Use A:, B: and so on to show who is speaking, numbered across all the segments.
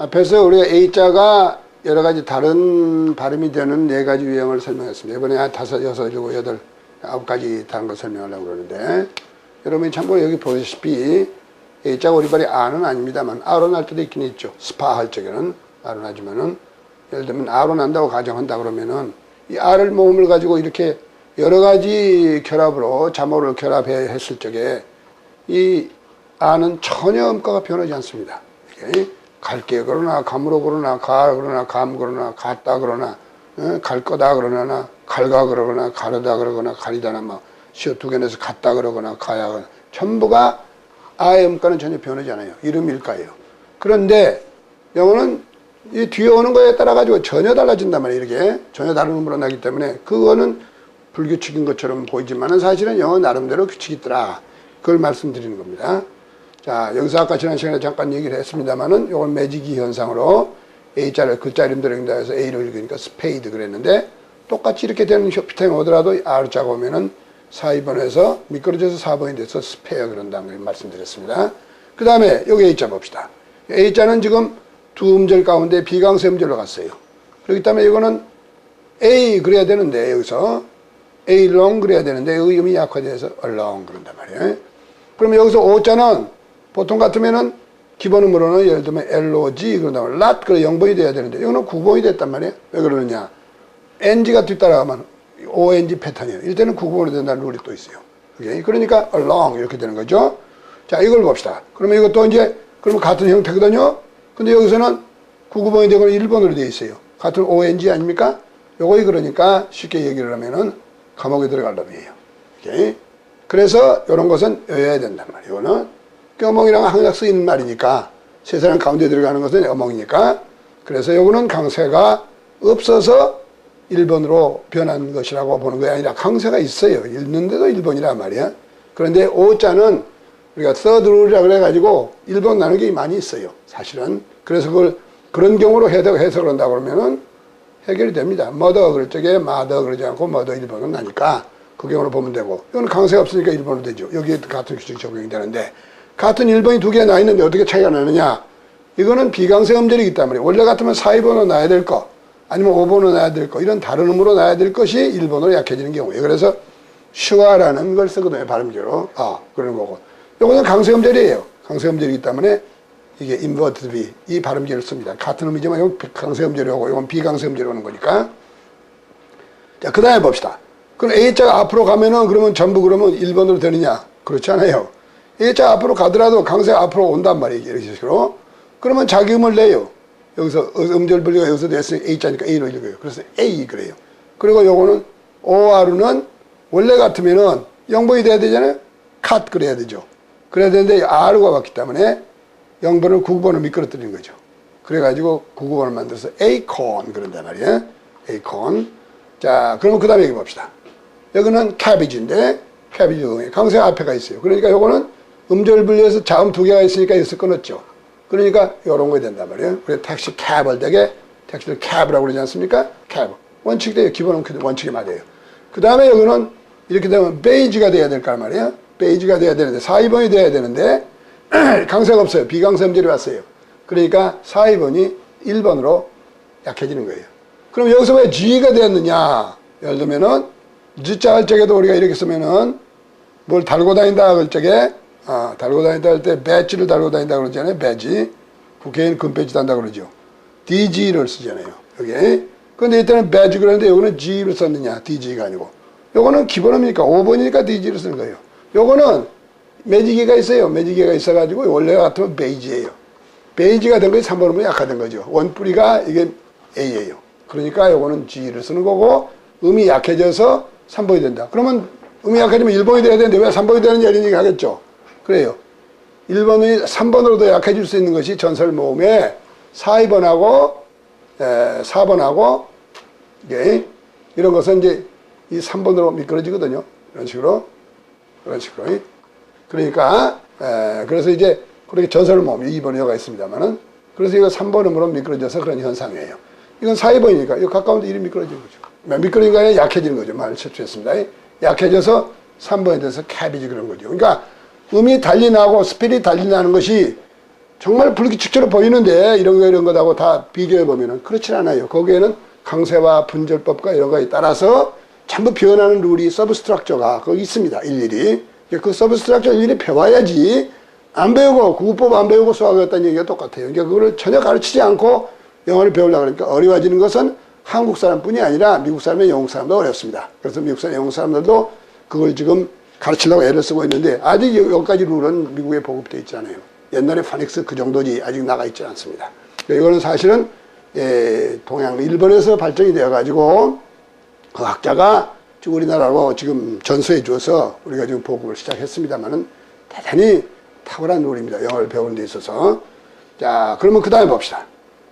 A: 앞에서 우리가 A자가 여러 가지 다른 발음이 되는 네 가지 유형을 설명했습니다. 이번에 한 다섯, 여섯, 일곱, 여덟, 아홉 가지 다른 걸 설명하려고 그러는데 여러분이 참고로 여기 보시다시피 A자가 우리 발이 R은 아닙니다만 R로 날 때도 있긴 있죠. 스파 할 적에는 R은 하지만은 예를 들면 R로 난다고 가정한다 그러면은 이 R을 모음을 가지고 이렇게 여러 가지 결합으로 자모를 결합해 했을 적에 이 R은 전혀 음가가 변하지 않습니다. 갈게 그러나 감으로 그러나 가 그러나 감 그러나 갔다 그러나 어? 갈 거다 그러나 갈가 그러거나 가르다 그러거나 가리다나 뭐 시어 두 개내서 갔다 그러거나 가야 전부가 아의 음가는 전혀 변하지 않아요. 이름일까예요. 그런데 영어는 이 뒤에 오는 거에 따라 가지고 전혀 달라진단 말이에요. 이렇게 전혀 다른 음으로 나기 때문에 그거는 불규칙인 것처럼 보이지만은 사실은 영어 나름대로 규칙이 있더라. 그걸 말씀드리는 겁니다. 자, 여기서 아까 지난 시간에 잠깐 얘기를 했습니다만은 이건 매지기 현상으로 A자를 글자 이름대로 읽는다 해서 A로 읽으니까 스페이드 그랬는데 똑같이 이렇게 되는 쇼피타임 오더라도 R자가 오면은 4, 2번에서 미끄러져서 4번이 돼서 스페어 그런다는 걸 말씀드렸습니다. 그 다음에 여기 A자 봅시다. A자는 지금 두 음절 가운데 비강세 음절로 갔어요. 그렇기 때문에 이거는 A 그래야 되는데 여기서 A long 그래야 되는데 의 음이 약화돼서 along 그런단 말이에요. 그럼 여기서 O자는 보통 같으면은 기본음으로는 예를 들면 LOG 그런다면 lat 그래 0번이 돼야 되는데 이거는 9번이 됐단 말이에요. 왜 그러느냐? NG가 뒤따라가면 ONG 패턴이에요. 이때는 9번으로 된다는 룰이 또 있어요. 그러니까 along 이렇게 되는 거죠. 자, 이걸 봅시다. 그러면 이것도 이제 그러면 같은 형태거든요. 근데 여기서는 99번이 되고 1번으로 되어 있어요. 같은 ONG 아닙니까? 요거이 그러니까 쉽게 얘기를 하면은 감옥에 들어갈 놈이에요. 오케이? 그래서 이런 것은 외워야 된단 말이에요. 이거는 어멍이랑 항상 쓰이는 말이니까 세상 가운데 들어가는 것은 어멍이니까 그래서 요거는 강세가 없어서 1번으로 변한 것이라고 보는 게 아니라 강세가 있어요. 읽는데도 1번이란 말이야. 그런데 오자는 우리가 third rule이라 그래가지고 1번 나는 게 많이 있어요. 사실은. 그래서 그걸 그런 경우로 해석, 해석을 한다고 그러면은 해결이 됩니다. mother 그럴 적에 mother 그러지 않고 mother 1번은 나니까 그 경우로 보면 되고 이건 강세가 없으니까 1번으로 되죠. 여기에 같은 규칙이 적용이 되는데 같은 1번이 두 개 나 있는데 어떻게 차이가 나느냐? 이거는 비강세 음절이기 때문에 원래 같으면 4, 2번으로 놔야 될 거, 아니면 5번으로 놔야 될 거, 이런 다른 음으로 놔야 될 것이 1번으로 약해지는 경우예요. 그래서 슈아라는 걸 쓰거든요. 발음제로. 아, 그런 거고. 이거는 강세 음절이에요. 강세 음절이기 때문에 이게 인버트 비, 이 발음제를 씁니다. 같은 음이지만 이건 강세 음절이고 이건 비강세 음절이 오는 거니까. 자, 그 다음에 봅시다. 그럼 A자가 앞으로 가면은 그러면 전부 그러면 1번으로 되느냐? 그렇지 않아요. A자 앞으로 가더라도 강세가 앞으로 온단 말이에요. 이런 식으로. 그러면 자기 음을 내요. 여기서 음절 분리가 여기서 됐으니 A자니까 A로 읽어요. 그래서 A 그래요. 그리고 요거는 OR은 원래 같으면은 0번이 돼야 되잖아요. cut 그래야 되죠. 그래야 되는데 R가 왔기 때문에 0번을 9번을 미끄러뜨리는 거죠. 그래가지고 9번을 만들어서 acorn 그런단 말이에요. acorn. 자, 그러면 그 다음에 여기 봅시다. 여기는 cabbage인데 cabbage 강세 앞에가 있어요. 그러니까 요거는 음절 분리해서 자음 두 개가 있으니까 여기서 끊었죠. 그러니까 요런 거 된단 말이에요. 그래서 택시 캡을 되게 택시를 캡이라고 그러지 않습니까? 캡. 원칙이 돼요. 기본 원칙이 맞아요. 그 다음에 여기는 이렇게 되면 베이지가 돼야 될까 말이에요. 베이지가 돼야 되는데 4, 2번이 돼야 되는데 강세가 없어요. 비강세 음절이 왔어요. 그러니까 4, 2번이 1번으로 약해지는 거예요. 그럼 여기서 왜 G가 되었느냐? 예를 들면은 G자 할 적에도 우리가 이렇게 쓰면은 뭘 달고 다닌다 할 적에 아, 달고 다닌다 할 때 배지를 달고 다닌다 그러잖아요. 배지. 국회의원 금배지 단다 그러죠. DG를 쓰잖아요. 여기. 근데 이때는 배지 그러는데 여기는 G를 썼느냐? DG가 아니고. 요거는 기본음이니까 5번이니까 DG를 쓰는 거예요. 요거는 매지기가 있어요. 매지기가 있어가지고 원래 같으면 베이지예요. 베이지가 된 것이 3번음은 약화된 거죠. 원뿌리가 이게 A예요. 그러니까 요거는 G를 쓰는 거고 음이 약해져서 3번이 된다. 그러면 음이 약해지면 1번이 돼야 되는데 왜 3번이 되는지 이런 얘기 하겠죠. 그래요. 1번이 3번으로도 약해질 수 있는 것이 전설 모음에 4, 2번하고 에, 4번하고 예, 이런 것은 이제 이 3번으로 미끄러지거든요. 이런 식으로 이런 식으로 그러니까 에, 그래서 이제 그렇게 전설 모음 2번 여가 있습니다만은 그래서 이거 3번음으로 미끄러져서 그런 현상이에요. 이건 사회번이니까 이거 가까운데 이름이 미끄러지는 거죠. 뭐 아니라 약해지는 거죠. 말 실수했습니다. 약해져서 3번에 대해서 캡이지 그런 거죠. 그러니까 음이 달리 나고 스피릿 달리 나는 것이 정말 불규칙적으로 보이는데 이런 거 이런 거하고 다 비교해 보면은 그렇진 않아요. 거기에는 강세와 분절법과 이런 거에 따라서 전부 변하는 룰이 서브스트럭처가 거기 있습니다. 일일이. 그 서브스트럭처 일일이 배워야지 안 배우고 구구법 안 배우고 수학했다는 얘기가 똑같아요. 그러니까 그거를 전혀 가르치지 않고 영어를 배우려고 그러니까 어려워지는 것은 한국 사람뿐이 아니라 미국 사람의 영국 사람도 어렵습니다. 그래서 미국 사람, 영국 사람들도 그걸 지금 가르치려고 애를 쓰고 있는데 아직 여기까지 룰은 미국에 보급되어 있지 않아요. 옛날에 파닉스 그 정도지 아직 나가 있지 않습니다. 그러니까 이거는 사실은 예, 동양 일본에서 발전이 되어 가지고 그 학자가 지금 우리나라로 지금 전수해 주어서 우리가 지금 보급을 시작했습니다만은 대단히 탁월한 룰입니다. 영어를 배우는 데 있어서. 자, 그러면 그 다음에 봅시다.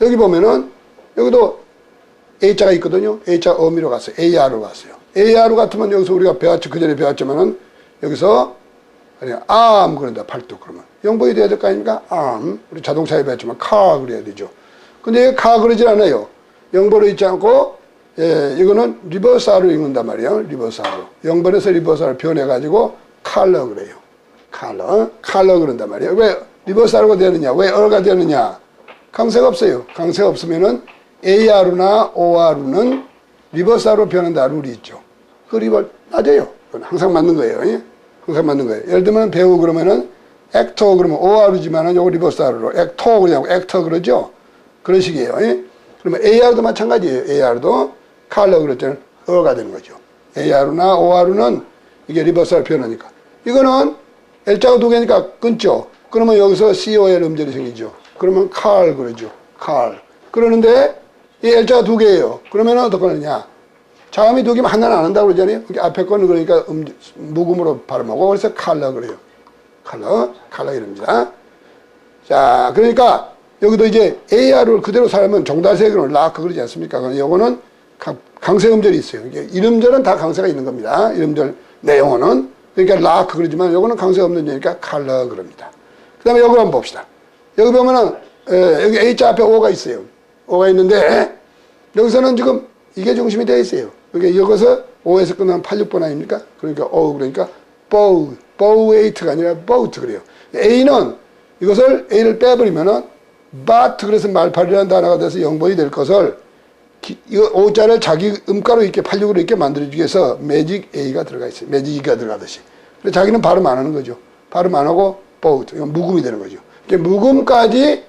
A: 여기 보면은 여기도 A자가 있거든요. A자 어미로 갔어요. AR로 갔어요. AR 같으면 여기서 우리가 배웠죠. 그 전에 배웠지만은 여기서 아니 arm 그런다. 팔뚝 그러면 영번이 돼야 될 거 아닙니까? arm. 우리 자동차에 배웠지만 car 그래야 되죠. 근데 car 그러질 않아요. 영번로 있지 않고 예, 이거는 리버사로 읽는단 말이에요. 리버사로. 영번에서 리버사로 변해가지고 칼러 그래요. 칼러. 칼러 그런단 말이에요. 왜 리버사로가 되느냐? 왜 어가 되느냐? 강세가 없어요. 강세가 없으면은 AR나 OR는 리버사로 변한다 룰이 있죠. 그 리버 맞아요. 그건 항상 맞는 거예요. 예? 항상 맞는 거예요. 예를 들면 배우 그러면은 액터 그러면 OR이지만은 요거 리버사로 액터 그러냐고 액터 그러죠. 그런 식이에요. 예? 그러면 AR도 마찬가지예요. AR도 그럴 때는 어가 되는 거죠. AR나 OR는 이게 리버사로 변하니까. 이거는 L자가 두 개니까 끊죠. 그러면 여기서 COL 음절이 생기죠. 그러면 칼 그러죠. 칼. 그러는데 이 L자가 두 개예요. 그러면 어떻게 하느냐. 자음이 두 개면 하나는 안 한다고 그러잖아요. 그러니까 앞에 거는 그러니까 음, 묵음으로 발음하고 그래서 칼러 그래요. 칼러, 칼러 이럽니다. 자, 그러니까 여기도 이제 AR을 그대로 살면 종달색으로 라크 그러지 않습니까? 그럼 요거는 강세 음절이 있어요. 이름절은 다 강세가 있는 겁니다. 이름절 내 영어는 그러니까 라크 그러지만 요거는 강세 없는 절이니까 칼러 그럽니다. 그 다음에 여기 한번 봅시다. 여기 보면은 에, 여기 H자 앞에 O가 있어요. O가 있는데 여기서는 지금 이게 중심이 되어 있어요. 그러니까 여기서 O에서 끝나면 86번 아닙니까? 그러니까 O 그러니까 bow, bowweight가 아니라 boat 그래요. A는 이것을 A를 빼버리면은 but 그래서 말팔이라는 단어가 돼서 0번이 될 것을 기, 이거 O자를 자기 음가로 이렇게 86으로 이렇게 만들어주기 위해서 매직 A가 들어가 있어요. 매직 E가 들어가듯이. 근데 자기는 발음 안 하는 거죠. 발음 안 하고 boat. 이건 묵음이 되는 거죠. 묵음까지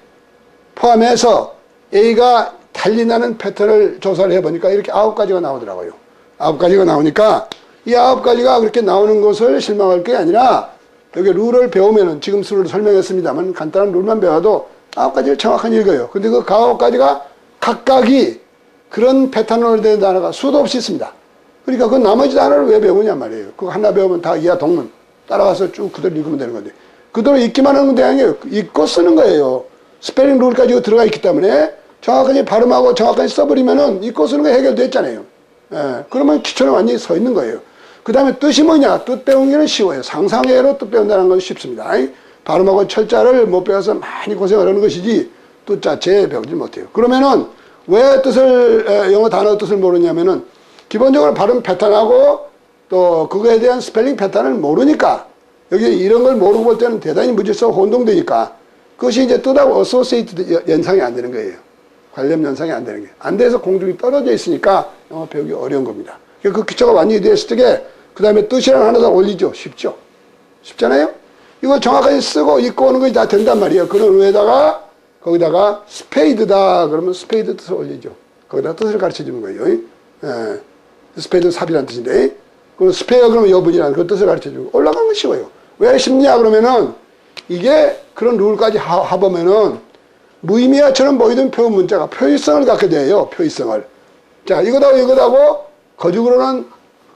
A: 포함해서 A가 달리 나는 패턴을 조사를 해보니까 이렇게 아홉 가지가 나오더라고요. 아홉 가지가 나오니까 이 아홉 가지가 그렇게 나오는 것을 실망할 게 아니라 여기 룰을 배우면은 지금 수를 설명했습니다만 간단한 룰만 배워도 아홉 가지를 정확하게 읽어요. 근데 그 아홉 가지가 각각이 그런 패턴으로 된 단어가 수도 없이 있습니다. 그러니까 그 나머지 단어를 왜 배우냐 말이에요. 그거 하나 배우면 다 이하 동문 따라가서 쭉 그대로 읽으면 되는 건데 그대로 읽기만 하는 게 아니에요. 읽고 쓰는 거예요. 스페링 룰까지 들어가 있기 때문에 정확하게 발음하고 정확하게 써버리면은 읽고 쓰는 거 해결됐잖아요. 예, 그러면 기초는 완전히 서 있는 거예요. 그 다음에 뜻이 뭐냐? 뜻 배우기는 쉬워요. 상상외로 뜻 배운다는 건 쉽습니다. 발음하고 철자를 못 배워서 많이 고생을 하는 것이지 뜻 자체에 배우지 못해요. 그러면은 왜 뜻을, 영어 단어 뜻을 모르냐면은 기본적으로 발음 패턴하고 또 그거에 대한 스펠링 패턴을 모르니까 여기 이런 걸 모르고 볼 때는 대단히 무질서 혼동되니까 그것이 이제 뜻하고 어소시에이트 연상이 안 되는 거예요. 관련 연상이 안 되는 거예요. 안 돼서 공중이 떨어져 있으니까 영어 배우기 어려운 겁니다. 그 기초가 완전히 됐을 때, 그 다음에 뜻이랑 하나 더 올리죠. 쉽죠? 쉽잖아요? 이거 정확하게 쓰고 읽고 오는 것이 다 된단 말이에요. 그런 위에다가, 거기다가 스페이드다. 그러면 스페이드 뜻을 올리죠. 거기다 뜻을 가르쳐 주는 거예요. 예. 스페이드 삽이라는 뜻인데. 그리고 스페어 그러면 여분이라는 그 뜻을 가르쳐 주고. 올라가는 건 쉬워요. 왜 쉽냐? 그러면은 이게 그런 룰까지 하, 하보면은 무의미화처럼 보이던 표현 문자가 표의성을 갖게 돼요. 표의성을. 자, 이거다고 이거다고 거죽으로는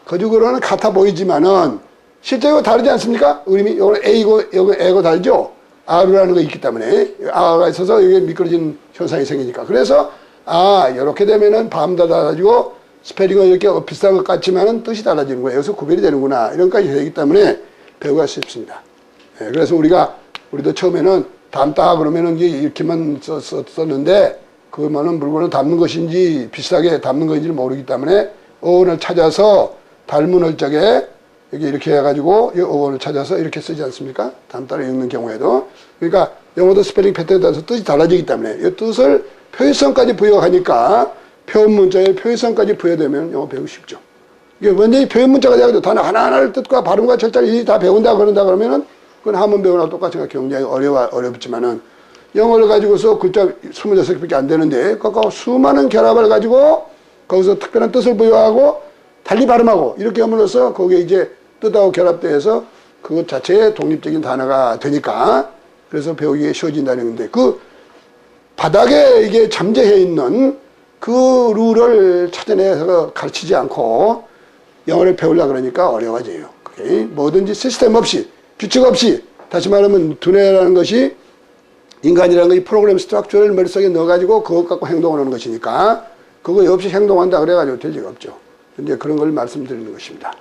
A: 거죽으로는 같아 보이지만은 실제로 다르지 않습니까? 의미 이거는 A고 이거 A고 다르죠. R라는 거 있기 때문에 R가 있어서 이게 미끄러진 현상이 생기니까. 그래서 아 이렇게 되면은 밤도 달라지고 스페링은 이렇게 비슷한 것 같지만은 뜻이 달라지는 거예요. 여기서 구별이 되는구나 이런 까지 되기 때문에 배우기가 쉽습니다. 예, 그래서 우리가 우리도 처음에는 담다 그러면은 이렇게만 썼, 썼는데 그러면은 물건을 담는 것인지 비싸게 담는 것인지 모르기 때문에 어원을 찾아서 닮은 적에 여기 이렇게 해가지고 이 어원을 찾아서 이렇게 쓰지 않습니까? 다음 달에 읽는 경우에도 그러니까 영어도 스펠링 패턴에 따라서 뜻이 달라지기 때문에 이 뜻을 표현성까지 부여하니까 표현 문자에 표현성까지 부여되면 영어 배우기 쉽죠. 이게 완전히 표현 문자가 돼가지고 단어 하나하나를 뜻과 발음과 절차를 다 배운다 그런다 그러면은 그건 한번 배우나 똑같으니까 굉장히 어려워 어렵지만은 영어를 가지고서 글자 26개밖에 안 되는데 그거 수많은 결합을 가지고 거기서 특별한 뜻을 부여하고 달리 발음하고 이렇게 함으로써 거기에 이제 뜻하고 결합돼서 그것 자체의 독립적인 단어가 되니까 그래서 배우기 쉬워진다는 건데 그 바닥에 이게 잠재해 있는 그 룰을 찾아내서 가르치지 않고 영어를 배우려 그러니까 어려워져요. 그게 뭐든지 시스템 없이 규칙 없이 다시 말하면 두뇌라는 것이 인간이라는 것이 프로그램 스트럭처를 머릿속에 넣어가지고 그것 갖고 행동을 하는 것이니까 그거 없이 행동한다 그래가지고 될 리가 없죠. 이제 그런 걸 말씀드리는 것입니다.